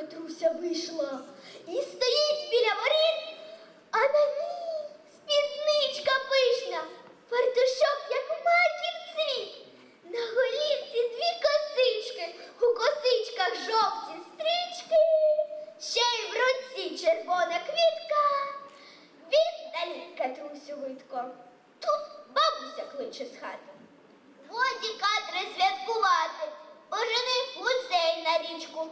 Петруся вийшла і стоїть біля воріт, а на ній спідничка пишна, фартушок, як маків цвіт. На голівці дві косички, у косичках жовті стрічки, ще й в руці червона квітка. Віддалі Катрусю видко. Тут бабуся кличе з хати. Годі Катри святкувати, пожени гусей на річку.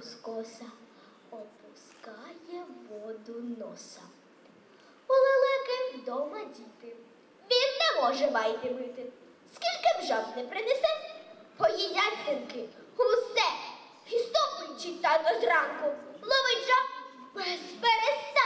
лускоса опускає воду носа. У лелеки вдома діти. Він не може байди мити. Скільки б жаб не принесе, поїдять синки усе. І стопничить тато зранку. Ловить жаб без перестанку.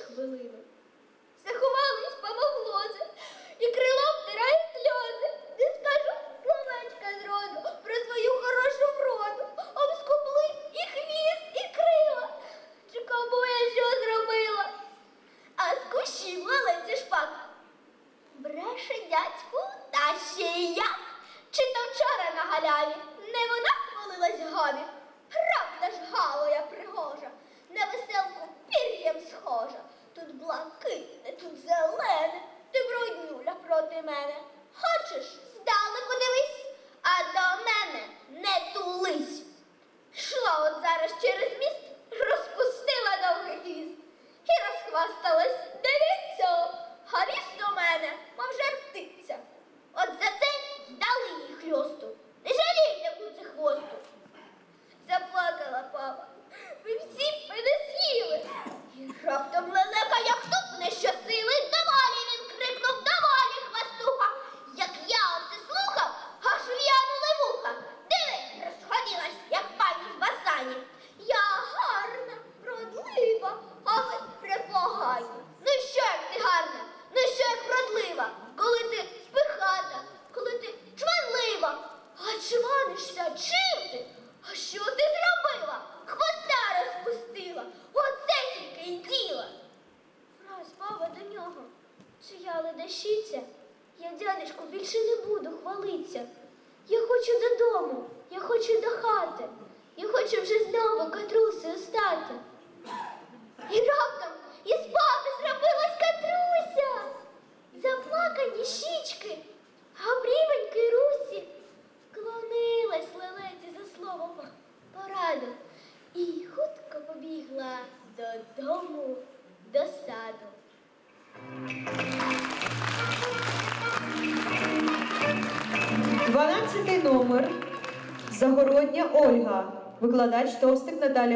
excluding схожа. Тут блакитне, тут зелене, ти бруднюля проти мене. Хочеш, здалеку дивись, а до мене не тулись. Шла от зараз через міст, розпустила довгий хвіст і розхвасталась. Я? Я, дядечку, більше не буду хвалитися. Я хочу додому, я хочу до хати. Я хочу вже знову катрусею стати. І раптом із баби зробилась катруся. Заплакані щічки, габрівеньки русі. Клонилась лелеці за словом пораду і хутко побігла додому до саду. Дванадцятий номер. Загородня Ольга. Викладач Товстик Наталя